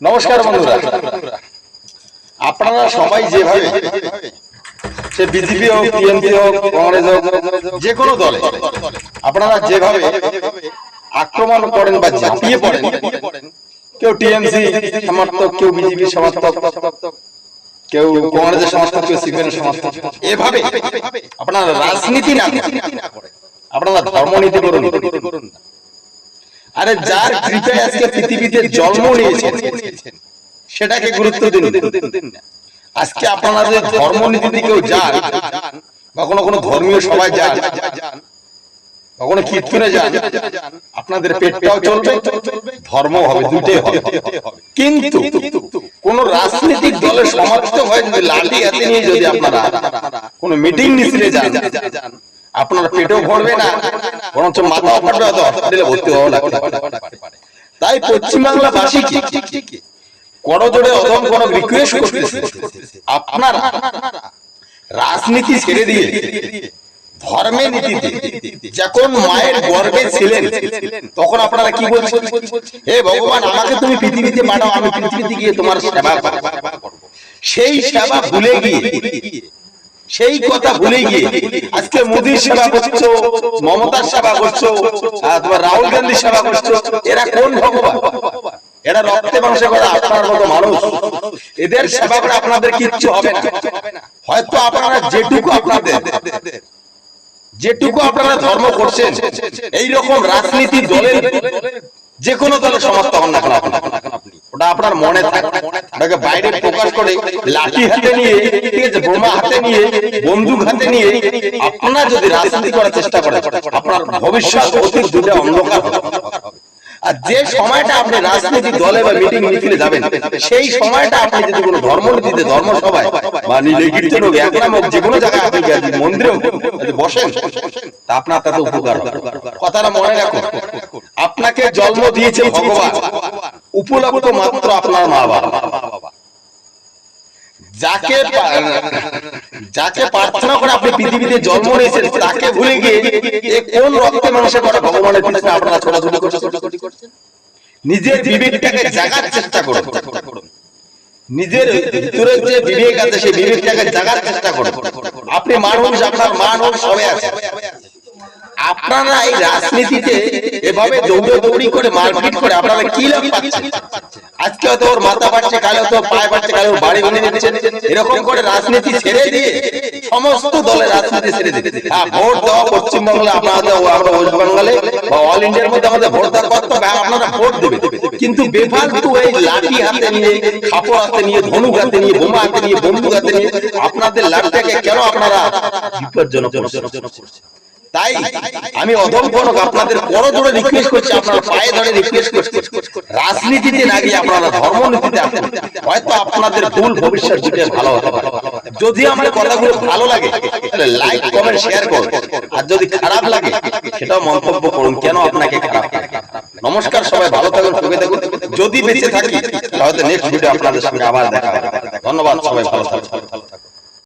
নমস্কার বন্ধুরা। আপনারা সবাই যেভাবে সে বিজেপি হোক বিএনপি হোক কংগ্রেস হোক যে কোনো দলে আপনারা যেভাবে আক্রমণ করেন বা ঝাঁপিয়ে পড়েন কেউ টিএমসি সমর্থক কেউ বিজেপি সমর্থক কেউ কংগ্রেসের সমর্থক কেউ সিপিএম সমর্থক এভাবে আপনারা রাজনীতি না করে আপনারা ধর্মনীতি করুন। আরে যার কৃপায় আজকে পৃথিবীতে জন্ম নিয়েছেন সেটাকে গুরুত্ব দিন। আজকে আপনারা যে ধর্ম নীতিতে কেউ যান বা কোনো কোনো ধর্মীয় সবাই যান বা কোনো কীর্তনে যান আপনাদের পেটটাও চলবে ধর্ম হবে দুটোই হবে কিন্তু কোন রাজনৈতিক দলের সমর্থক হয়ে যদি লাঠি হাতে নিয়ে যদি আপনারা কোনো মিটিং মিছিলে যান আপনার পেটও ভরবে না। বরঞ্চ মাথাও ফাটবে হয়তো হসপিটালে ভর্তি হওয়া লাগতে পারে তাই পশ্চিমবাংলাবাসী কি? করজোড়ে অধম কোন রিকোয়েস্ট করতেছে। আপনারা রাজনীতি ছেড়ে দিয়ে ধর্মের নীতিতে যখন মায়ের গর্ভে ছিলেন তখন আপনারা কি বলছেন? হে ভগবান আমাকে তুমি পৃথিবীতে পাঠাও আমি পৃথিবীতে গিয়ে তোমার সেবা করব। সেই সেবা ভুলে গিয়ে সেই কথা ভুলে গিয়ে আজকে মোদীর সেবা করছ মমতার সেবা করছ তোমার রাহুল গান্ধীর সেবা করছ এরা কোন ভগবান? এরা রক্তে মাংসে করে আপনার মতো মানুষ। এদের সেবা করে আপনাদের কিচ্ছু হবে না। হয়তো আপনারা যেটুকু আপনাদের যেটুকু আপনারা ধর্ম করছেন এইরকম রাজনীতি দলের যে কোনো দলের সমস্ত হন না ওটা আপনার মনে থাকে। ওটাকে বাইরে প্রকাশ করে লাঠি হাতে নিয়ে ঠিক আছে বোমা হাতে নিয়ে বন্দুক হাতে নিয়ে আপনারা যদি রাজনীতি করার চেষ্টা করেন আপনার ভবিষ্যৎ অতীত দুটো অন্ধকার আর যে সময়টা আপনি রাজনীতি দলে বা মিটিং মিছিলে যাবেন সেই সময়টা আপনি যদি কোনো ধর্মনীতিতে ধর্ম সভায় বা কীর্তন হোক একরাম হোক যে কোনো জায়গায় আপনি মন্দিরে যদি বসেন তা আপনার তাতে উপকার হবে। কথাটা মনে রাখুন আপনাকে জন্ম দিয়েছে ভগবান। উপলব্ধ মাত্র আপনার মা বাবা। যাকে যাকে প্রার্থনা করে আপনি পৃথিবীতে জন্ম নিয়েছেন তাকে ভুলে গিয়ে কোন রক্তে মানুষের করে ভগবানের পিছনে আপনারা ছোটাছুটি করছেন? নিজের বিবেকটাকে জাগার চেষ্টা করুন। নিজের ভিতরে যে বিবেক আছে সেই বিবেকটাকে জাগার চেষ্টা করুন। আপনি মানুষ আপনার মানুষ সবাই আছে। আপনারা এই রাজনীতিতে এভাবে দৌড়াদৌড়ি করে মারপিট করে আপনারা কি লাভ পাচ্ছেন? আজকে হয়তো ওর মাথা পাচ্ছে কালে হয়তো পায়ে পাচ্ছে কালে বাড়ি ভেঙে দিচ্ছেন এরকম করে রাজনীতি ছেড়ে দিয়ে সমস্ত দলের রাজনীতি ছেড়ে দিয়ে হ্যাঁ, ভোট দেওয়া পশ্চিমবঙ্গে আপনাদের আমরা ওয়েস্ট বেঙ্গলে বা অল ইন্ডিয়ার মধ্যে আমাদের ভোট দেওয়ার হ্যাঁ, আপনারা ভোট দেবেন। কিন্তু বেফালতু এই লাঠি হাতে নিয়ে খাপড় হাতে নিয়ে ধনুক হাতে নিয়ে বোমা হাতে নিয়ে বন্দুক হাতে নিয়ে আপনাদের লাঠটাকে কেন আপনারা বিপজ্জনক করছেন? তাই আমি অধম আপনাদের বড় জোরে রিকোয়েস্ট করছি আপনারা পায়ে ধরে রিকোয়েস্ট করছি। রাজনীতিতে না গিয়ে আপনারা ধর্মনীতিতে আসেন হয়তো আপনাদের ভুল ভবিষ্যৎ দিকে ভালো হতে পারে যদি আমার কথাগুলো ভালো লাগে তাহলে লাইক কমেন্ট শেয়ার করুন। আর যদি খারাপ লাগে সেটাও মন্তব্য করুন। কেন আপনাকে খারাপ লাগে? নমস্কার সবাই ভালো থাকুন সুখে থাকুন। যদি বেঁচে থাকি তাহলে নেক্সট ভিডিও আপনাদের সঙ্গে আবার দেখা হবে। ধন্যবাদ সবাই ভালো থাকুন।